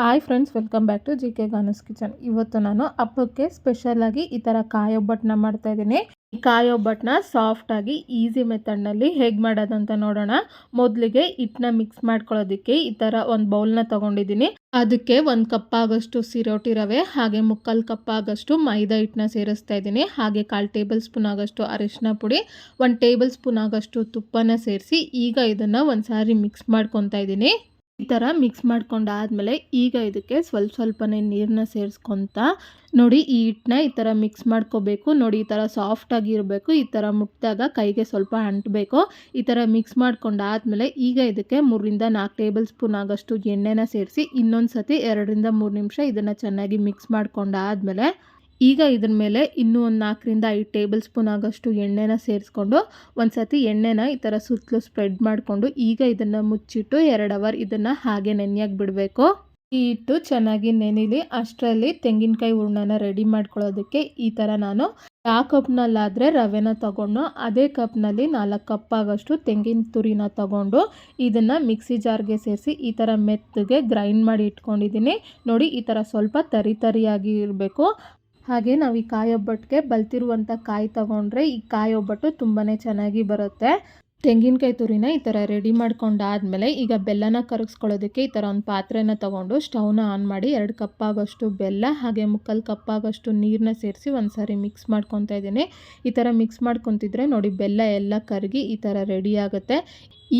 Hi friends welcome back to G K Ganas kitchen ಇವತ್ತು ನಾನು ಹಬ್ಬಕ್ಕೆ ಸ್ಪೆಷಲಾಗಿ ಈ ಥರ ಕಾಯಿ ಒಬ್ಬಟ್ಟನ್ನ ಮಾಡ್ತಾ ಇದ್ದೀನಿ. ಈ ಕಾಯಿ ಒಬ್ಬಟ್ಟನ್ನ ಸಾಫ್ಟಾಗಿ ಈಸಿ ಮೆಥಡ್ನಲ್ಲಿ ಹೇಗೆ ಮಾಡೋದಂತ ನೋಡೋಣ. ಮೊದಲಿಗೆ ಹಿಟ್ಟನ್ನ ಮಿಕ್ಸ್ ಮಾಡ್ಕೊಳ್ಳೋದಕ್ಕೆ ಈ ಥರ ಒಂದು ಬೌಲ್ನ ತೊಗೊಂಡಿದ್ದೀನಿ. ಅದಕ್ಕೆ ಒಂದು ಕಪ್ ಆಗಷ್ಟು ಸಿರೋಟಿ ರವೆ ಹಾಗೆ ಮುಕ್ಕಾಲು ಕಪ್ ಆಗಷ್ಟು ಮೈದಾ ಹಿಟ್ಟನ್ನ ಸೇರಿಸ್ತಾ ಇದ್ದೀನಿ. ಹಾಗೆ ಕಾಲು ಟೇಬಲ್ ಸ್ಪೂನ್ ಆಗಷ್ಟು ಅರಿಶಿನ ಪುಡಿ, ಒಂದು ಟೇಬಲ್ ಸ್ಪೂನ್ ಆಗೋಷ್ಟು ತುಪ್ಪನ ಸೇರಿಸಿ ಈಗ ಇದನ್ನು ಒಂದು ಸಾರಿ ಮಿಕ್ಸ್ ಮಾಡ್ಕೊತಾ ಇದ್ದೀನಿ. ಈ ಥರ ಮಿಕ್ಸ್ ಮಾಡ್ಕೊಂಡಾದ್ಮೇಲೆ ಈಗ ಇದಕ್ಕೆ ಸ್ವಲ್ಪ ಸ್ವಲ್ಪನೇ ನೀರನ್ನ ಸೇರಿಸ್ಕೊತ ನೋಡಿ ಈ ಹಿಟ್ಟನ್ನ ಈ ಥರ ಮಿಕ್ಸ್ ಮಾಡ್ಕೋಬೇಕು. ನೋಡಿ ಈ ಥರ ಸಾಫ್ಟಾಗಿ ಇರಬೇಕು ಈ ಥರ ಮುಟ್ಟಿದಾಗ ಕೈಗೆ ಸ್ವಲ್ಪ ಅಂಟಬೇಕು. ಈ ಥರ ಮಿಕ್ಸ್ ಮಾಡ್ಕೊಂಡಾದಮೇಲೆ ಈಗ ಇದಕ್ಕೆ ಮೂರರಿಂದ ನಾಲ್ಕು ಟೇಬಲ್ ಸ್ಪೂನ್ ಆಗೋಷ್ಟು ಎಣ್ಣೆನ ಸೇರಿಸಿ ಇನ್ನೊಂದು ಸತಿ ಎರಡರಿಂದ ಮೂರು ನಿಮಿಷ ಇದನ್ನು ಚೆನ್ನಾಗಿ ಮಿಕ್ಸ್ ಮಾಡ್ಕೊಂಡಾದ್ಮೇಲೆ ಈಗ ಇದ್ರ ಮೇಲೆ ಇನ್ನೂ ಒಂದು ನಾಲ್ಕರಿಂದ ಐದು ಟೇಬಲ್ ಸ್ಪೂನ್ ಆಗೋಷ್ಟು ಎಣ್ಣೆನ ಸೇರಿಸ್ಕೊಂಡು ಒಂದು ಸತಿ ಎಣ್ಣೆನ ಈ ಥರ ಸುತ್ತಲೂ ಸ್ಪ್ರೆಡ್ ಮಾಡಿಕೊಂಡು ಈಗ ಇದನ್ನು ಮುಚ್ಚಿಟ್ಟು ಎರಡು ಅವರ್ ಇದನ್ನು ಹಾಗೆ ನೆನೆಯಾಗಿ ಬಿಡಬೇಕು. ಈ ಹಿಟ್ಟು ಚೆನ್ನಾಗಿ ನೆನಿಲಿ, ಅಷ್ಟರಲ್ಲಿ ತೆಂಗಿನಕಾಯಿ ಹೂರ್ಣನ ರೆಡಿ ಮಾಡ್ಕೊಳ್ಳೋದಕ್ಕೆ ಈ ಥರ ನಾನು ಯಾವ ಕಪ್ನಲ್ಲಾದರೆ ರವೆನ ತಗೊಂಡು, ಅದೇ ಕಪ್ನಲ್ಲಿ ನಾಲ್ಕು ಕಪ್ ಆಗೋಷ್ಟು ತೆಂಗಿನ ತುರಿನ ತಗೊಂಡು ಇದನ್ನು ಮಿಕ್ಸಿ ಜಾರ್ಗೆ ಸೇರಿಸಿ ಈ ಥರ ಮೆತ್ತಗೆ ಗ್ರೈಂಡ್ ಮಾಡಿ ಇಟ್ಕೊಂಡಿದ್ದೀನಿ. ನೋಡಿ ಈ ಥರ ಸ್ವಲ್ಪ ತರಿ ತರಿಯಾಗಿ ಇರಬೇಕು. ಹಾಗೆ ನಾವು ಈ ಕಾಯಿ ಒಬ್ಬಟ್ಟಿಗೆ ಬಲ್ತಿರುವಂಥ ಕಾಯಿ ತಗೊಂಡ್ರೆ ಈ ಕಾಯಿ ಒಬ್ಬಟ್ಟು ತುಂಬಾ ಚೆನ್ನಾಗಿ ಬರುತ್ತೆ. ತೆಂಗಿನಕಾಯಿ ತುರಿನ ಈ ಥರ ರೆಡಿ ಮಾಡ್ಕೊಂಡಾದ್ಮೇಲೆ ಈಗ ಬೆಲ್ಲನ ಕರಗಿಸ್ಕೊಳ್ಳೋದಕ್ಕೆ ಈ ಥರ ಒಂದು ಪಾತ್ರೆನ ತೊಗೊಂಡು ಸ್ಟವ್ನ ಆನ್ ಮಾಡಿ ಎರಡು ಕಪ್ ಆಗೋಷ್ಟು ಬೆಲ್ಲ ಹಾಗೆ ಮುಕ್ಕಲ್ ಕಪ್ ಆಗೋಷ್ಟು ನೀರನ್ನ ಸೇರಿಸಿ ಒಂದು ಸಾರಿ ಮಿಕ್ಸ್ ಮಾಡ್ಕೊತಾ ಇದ್ದೀನಿ. ಈ ಥರ ಮಿಕ್ಸ್ ಮಾಡ್ಕೊತಿದ್ರೆ ನೋಡಿ ಬೆಲ್ಲ ಎಲ್ಲ ಕರಗಿ ಈ ಥರ ರೆಡಿ ಆಗುತ್ತೆ.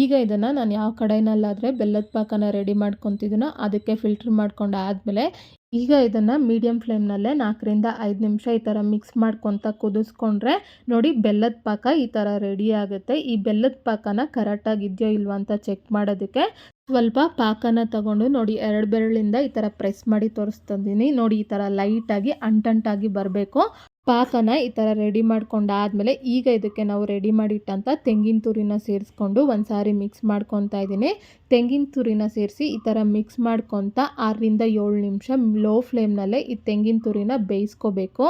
ಈಗ ಇದನ್ನು ನಾನು ಯಾವ ಕಡೆಯಲ್ಲಾದರೆ ಬೆಲ್ಲದ ಪಾಕನ ರೆಡಿ ಮಾಡ್ಕೊತಿದ್ದೀನೋ ಅದಕ್ಕೆ ಫಿಲ್ಟ್ರ್ ಮಾಡ್ಕೊಂಡು ಆದಮೇಲೆ ಈಗ ಇದನ್ನು ಮೀಡಿಯಮ್ ಫ್ಲೇಮ್ನಲ್ಲೇ ನಾಲ್ಕರಿಂದ ಐದು ನಿಮಿಷ ಈ ಥರ ಮಿಕ್ಸ್ ಮಾಡ್ಕೊತ ಕುದಿಸ್ಕೊಂಡ್ರೆ ನೋಡಿ ಬೆಲ್ಲದ ಪಾಕ ಈ ಥರ ರೆಡಿ ಆಗುತ್ತೆ. ಈ ಬೆಲ್ಲದ ಪಾಕನ ಕರೆಕ್ಟಾಗಿ ಇದೆಯೋ ಇಲ್ವಾ ಅಂತ ಚೆಕ್ ಮಾಡೋದಕ್ಕೆ ಸ್ವಲ್ಪ ಪಾಕನ ತಗೊಂಡು ನೋಡಿ ಎರಡು ಬೆರಳಿಂದ ಈ ಥರ ಪ್ರೆಸ್ ಮಾಡಿ ತೋರಿಸ್ತಿದ್ದೀನಿ ನೋಡಿ ಈ ಥರ ಲೈಟಾಗಿ ಅಂಟಂಟಾಗಿ ಬರಬೇಕು. ಪಾಕನ ಈ ಥರ ರೆಡಿ ಮಾಡ್ಕೊಂಡಾದಮೇಲೆ ಈಗ ಇದಕ್ಕೆ ನಾವು ರೆಡಿ ಮಾಡಿಟ್ಟಂಥ ತೆಂಗಿನ ತುರಿನ ಸೇರಿಸ್ಕೊಂಡು ಒಂದು ಸಾರಿ ಮಿಕ್ಸ್ ಮಾಡ್ಕೊತಾ ಇದ್ದೀನಿ. ತೆಂಗಿನ ತುರಿನ ಸೇರಿಸಿ ಈ ಥರ ಮಿಕ್ಸ್ ಮಾಡ್ಕೊತ ಆರರಿಂದ ಏಳು ನಿಮಿಷ ಲೋ ಫ್ಲೇಮ್ನಲ್ಲೇ ಈ ತೆಂಗಿನ ತುರಿನ ಬೇಯಿಸ್ಕೋಬೇಕು.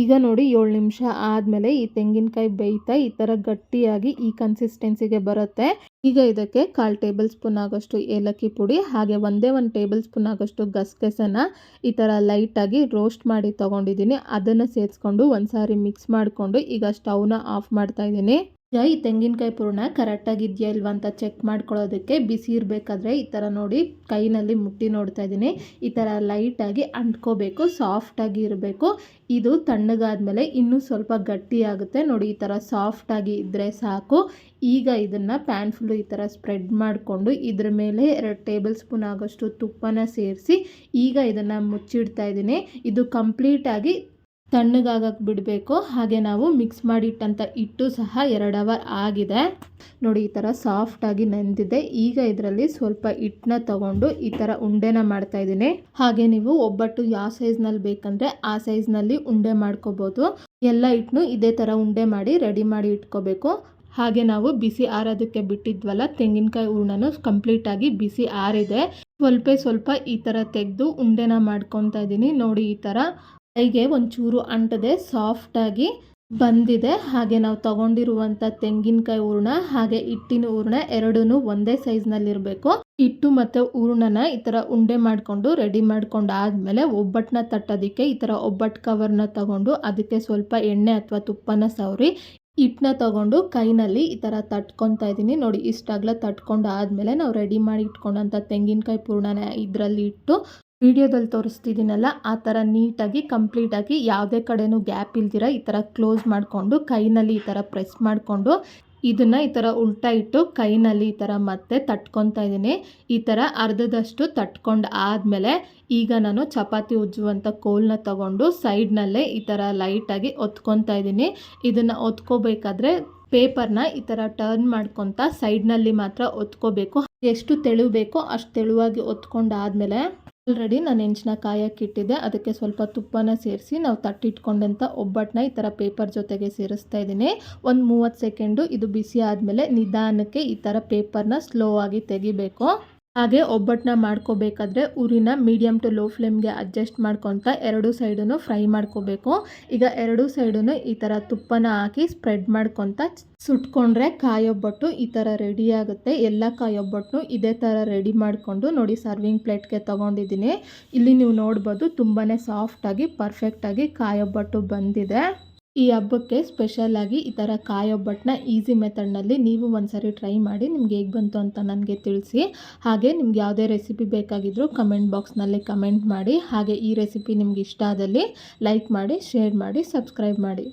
ಈಗ ನೋಡಿ ಏಳು ನಿಮಿಷ ಆದಮೇಲೆ ಈ ತೆಂಗಿನಕಾಯಿ ಬೇಯ್ತಾ ಈ ಥರ ಗಟ್ಟಿಯಾಗಿ ಈ ಕನ್ಸಿಸ್ಟೆನ್ಸಿಗೆ ಬರುತ್ತೆ. ಈಗ ಇದಕ್ಕೆ ಕಾಲು ಟೇಬಲ್ ಸ್ಪೂನ್ ಆಗೋಷ್ಟು ಏಲಕ್ಕಿ ಪುಡಿ, ಹಾಗೆ ಒಂದೇ ಒಂದು ಟೇಬಲ್ ಸ್ಪೂನ್ ಆಗೋಷ್ಟು ಗಸಗಸನ ಈ ಥರ ಲೈಟಾಗಿ ರೋಸ್ಟ್ ಮಾಡಿ ತೊಗೊಂಡಿದ್ದೀನಿ. ಅದನ್ನು ಸೇರಿಸ್ಕೊಂಡು ಒಂದು ಸಾರಿ ಮಿಕ್ಸ್ ಮಾಡಿಕೊಂಡು ಈಗ ಸ್ಟವ್ನ ಆಫ್ ಮಾಡ್ತಾ ಇದ್ದೀನಿ. ಈಗ ಈ ತೆಂಗಿನಕಾಯಿ ಪೂರ್ಣ ಕರೆಕ್ಟಾಗಿದೆಯಾ ಇಲ್ವಾ ಅಂತ ಚೆಕ್ ಮಾಡ್ಕೊಳ್ಳೋದಕ್ಕೆ ಬಿಸಿ ಇರಬೇಕಾದ್ರೆ ಈ ಥರ ನೋಡಿ ಕೈನಲ್ಲಿ ಮುಟ್ಟಿ ನೋಡ್ತಾ ಇದ್ದೀನಿ. ಈ ಥರ ಲೈಟಾಗಿ ಅಂಟ್ಕೋಬೇಕು ಸಾಫ್ಟಾಗಿ ಇರಬೇಕು. ಇದು ತಣ್ಣಗಾದಮೇಲೆ ಇನ್ನೂ ಸ್ವಲ್ಪ ಗಟ್ಟಿ ಆಗುತ್ತೆ. ನೋಡಿ, ಈ ಥರ ಸಾಫ್ಟಾಗಿ ಇದ್ದರೆ ಸಾಕು. ಈಗ ಇದನ್ನು ಪ್ಯಾನ್ ಫುಲ್ಲು ಈ ಥರ ಸ್ಪ್ರೆಡ್ ಮಾಡಿಕೊಂಡು ಇದ್ರ ಮೇಲೆ ಎರಡು ಟೇಬಲ್ ಸ್ಪೂನ್ ಆಗೋಷ್ಟು ತುಪ್ಪನ ಸೇರಿಸಿ ಈಗ ಇದನ್ನು ಮುಚ್ಚಿಡ್ತಾ ಇದ್ದೀನಿ. ಇದು ಕಂಪ್ಲೀಟಾಗಿ ತಣ್ಣಗಾಗಕ್ಕೆ ಬಿಡಬೇಕು. ಹಾಗೆ ನಾವು ಮಿಕ್ಸ್ ಮಾಡಿಟ್ಟಂಥ ಹಿಟ್ಟು ಸಹ ಎರಡು ಅವರ್ ಆಗಿದೆ. ನೋಡಿ, ಈ ಥರ ಸಾಫ್ಟಾಗಿ ನೆಂದಿದೆ. ಈಗ ಇದರಲ್ಲಿ ಸ್ವಲ್ಪ ಹಿಟ್ಟನ್ನ ತಗೊಂಡು ಈ ಥರ ಉಂಡೆನ ಮಾಡ್ತಾ ಇದ್ದೀನಿ. ಹಾಗೆ ನೀವು ಒಬ್ಬಟ್ಟು ಯಾವ ಸೈಜ್ನಲ್ಲಿ ಬೇಕಂದರೆ ಆ ಸೈಜ್ನಲ್ಲಿ ಉಂಡೆ ಮಾಡ್ಕೋಬೋದು. ಎಲ್ಲ ಹಿಟ್ಟನ್ನು ಇದೇ ಥರ ಉಂಡೆ ಮಾಡಿ ರೆಡಿ ಮಾಡಿ ಇಟ್ಕೋಬೇಕು. ಹಾಗೆ ನಾವು ಬಿಸಿ ಆರೋದಕ್ಕೆ ಬಿಟ್ಟಿದ್ವಲ್ಲ, ತೆಂಗಿನಕಾಯಿ ಹೂರ್ಣನು ಕಂಪ್ಲೀಟಾಗಿ ಬಿಸಿ ಆರಿದೆ. ಸ್ವಲ್ಪ ಸ್ವಲ್ಪ ಈ ಥರ ತೆಗೆದು ಉಂಡೆನ ಮಾಡ್ಕೊತಾ ಇದ್ದೀನಿ. ನೋಡಿ, ಈ ಥರ ಕೈಗೆ ಒಂಚೂರು ಅಂಟದೆ ಸಾಫ್ಟಾಗಿ ಬಂದಿದೆ. ಹಾಗೆ ನಾವು ತಗೊಂಡಿರುವಂಥ ತೆಂಗಿನಕಾಯಿ ಹೂರ್ಣ, ಹಾಗೆ ಹಿಟ್ಟಿನ ಹೂರ್ಣ ಎರಡೂ ಒಂದೇ ಸೈಜ್ನಲ್ಲಿರಬೇಕು ಹಿಟ್ಟು ಮತ್ತು ಹೂರ್ಣನ ಈ ಥರ ಉಂಡೆ ಮಾಡಿಕೊಂಡು ರೆಡಿ ಮಾಡ್ಕೊಂಡು ಆದಮೇಲೆ ಒಬ್ಬಟ್ಟನ್ನ ತಟ್ಟೋದಕ್ಕೆ ಈ ಥರ ಒಬ್ಬಟ್ಟು ಕವರ್ನ ತಗೊಂಡು ಅದಕ್ಕೆ ಸ್ವಲ್ಪ ಎಣ್ಣೆ ಅಥವಾ ತುಪ್ಪನ ಸವರಿ ಹಿಟ್ಟನ್ನ ತಗೊಂಡು ಕೈನಲ್ಲಿ ಈ ಥರ ತಟ್ಕೊತಾ ಇದ್ದೀನಿ. ನೋಡಿ, ಇಷ್ಟಾಗಲ ತಟ್ಕೊಂಡು ಆದಮೇಲೆ ನಾವು ರೆಡಿ ಮಾಡಿ ಇಟ್ಕೊಂಡಂಥ ತೆಂಗಿನಕಾಯಿ ಪೂರ್ಣನ ಇದರಲ್ಲಿ ಇಟ್ಟು ವಿಡಿಯೋದಲ್ಲಿ ತೋರಿಸ್ತಿದ್ದೀನಲ್ಲ, ಆ ಥರ ನೀಟಾಗಿ, ಕಂಪ್ಲೀಟಾಗಿ ಯಾವುದೇ ಕಡೆನೂ ಗ್ಯಾಪ್ ಇಲ್ದಿರ ಈ ಥರ ಕ್ಲೋಸ್ ಮಾಡಿಕೊಂಡು, ಕೈನಲ್ಲಿ ಈ ಥರ ಪ್ರೆಸ್ ಮಾಡಿಕೊಂಡು, ಇದನ್ನು ಈ ಥರ ಉಲ್ಟಾ ಇಟ್ಟು ಕೈನಲ್ಲಿ ಈ ಥರ ಮತ್ತೆ ತಟ್ಕೊತಾ ಇದ್ದೀನಿ. ಈ ಥರ ಅರ್ಧದಷ್ಟು ತಟ್ಕೊಂಡು ಆದಮೇಲೆ ಈಗ ನಾನು ಚಪಾತಿ ಉಜ್ಜುವಂಥ ಕೋಲ್ನ ತಗೊಂಡು ಸೈಡ್ನಲ್ಲೇ ಈ ಥರ ಲೈಟಾಗಿ ಒತ್ಕೊತಾ ಇದ್ದೀನಿ. ಇದನ್ನು ಒತ್ಕೋಬೇಕಾದ್ರೆ ಪೇಪರ್ನ ಈ ಥರ ಟರ್ನ್ ಮಾಡ್ಕೊತ ಸೈಡ್ನಲ್ಲಿ ಮಾತ್ರ ಒತ್ಕೋಬೇಕು. ಎಷ್ಟು ತೆಳು ಬೇಕೋ ಅಷ್ಟು ತೆಳುವಾಗಿ ಒತ್ಕೊಂಡಾದ್ಮೇಲೆ ಆಲ್ರೆಡಿ ನಾನು ಹೆಂಚಿನ ಕಾಯಕ್ಕಿಟ್ಟಿದ್ದೆ ಅದಕ್ಕೆ ಸ್ವಲ್ಪ ತುಪ್ಪನ ಸೇರಿಸಿ ನಾವು ತಟ್ಟಿಟ್ಕೊಂಡಂಥ ಒಬ್ಬಟ್ಟನ್ನ ಈ ಥರ ಪೇಪರ್ ಜೊತೆಗೆ ಸೇರಿಸ್ತಾ ಇದ್ದೀನಿ. ಒಂದು ಮೂವತ್ತು ಸೆಕೆಂಡು ಇದು ಬಿಸಿ ಆದಮೇಲೆ ನಿಧಾನಕ್ಕೆ ಈ ಥರ ಪೇಪರ್ನ ಸ್ಲೋ ಆಗಿ ತೆಗಿಬೇಕು. ಹಾಗೆ ಒಬ್ಬಟ್ಟನ್ನ ಮಾಡ್ಕೋಬೇಕಾದ್ರೆ ಉರಿನ ಮೀಡಿಯಮ್ ಟು ಲೋ ಫ್ಲೇಮ್ಗೆ ಅಡ್ಜಸ್ಟ್ ಮಾಡ್ಕೊತ ಎರಡು ಸೈಡನ್ನು ಫ್ರೈ ಮಾಡ್ಕೋಬೇಕು. ಈಗ ಎರಡು ಸೈಡನ್ನು ಈ ಥರ ತುಪ್ಪನ ಹಾಕಿ ಸ್ಪ್ರೆಡ್ ಮಾಡ್ಕೊತ ಸುಟ್ಕೊಂಡ್ರೆ ಕಾಯೊಬ್ಬಟ್ಟು ಈ ಥರ ರೆಡಿ ಆಗುತ್ತೆ. ಎಲ್ಲ ಕಾಯೊಬ್ಬಟ್ಟು ಇದೇ ಥರ ರೆಡಿ ಮಾಡಿಕೊಂಡು ನೋಡಿ ಸರ್ವಿಂಗ್ ಪ್ಲೇಟ್ಗೆ ತೊಗೊಂಡಿದ್ದೀನಿ. ಇಲ್ಲಿ ನೀವು ನೋಡ್ಬೋದು ತುಂಬಾ ಸಾಫ್ಟಾಗಿ ಪರ್ಫೆಕ್ಟಾಗಿ ಕಾಯೊಬ್ಬಟ್ಟು ಬಂದಿದೆ. ಈ ಹಬ್ಬಕ್ಕೆ ಸ್ಪೆಷಲಾಗಿ ಈ ಥರ ಕಾಯೊಬ್ಬಟ್ಟನ್ನ ಈಸಿ ಮೆಥಡ್ನಲ್ಲಿ ನೀವು ಒಂದ್ಸರಿ ಟ್ರೈ ಮಾಡಿ ನಿಮ್ಗೆ ಹೇಗೆ ಬಂತು ಅಂತ ನನಗೆ ತಿಳಿಸಿ. ಹಾಗೆ ನಿಮ್ಗೆ ಯಾವುದೇ ರೆಸಿಪಿ ಬೇಕಾಗಿದ್ದರೂ ಕಮೆಂಟ್ ಬಾಕ್ಸ್ನಲ್ಲಿ ಕಮೆಂಟ್ ಮಾಡಿ. ಹಾಗೆ ಈ ರೆಸಿಪಿ ನಿಮ್ಗೆ ಇಷ್ಟ ಆದಲ್ಲಿ ಲೈಕ್ ಮಾಡಿ ಶೇರ್ ಮಾಡಿ ಸಬ್ಸ್ಕ್ರೈಬ್ ಮಾಡಿ.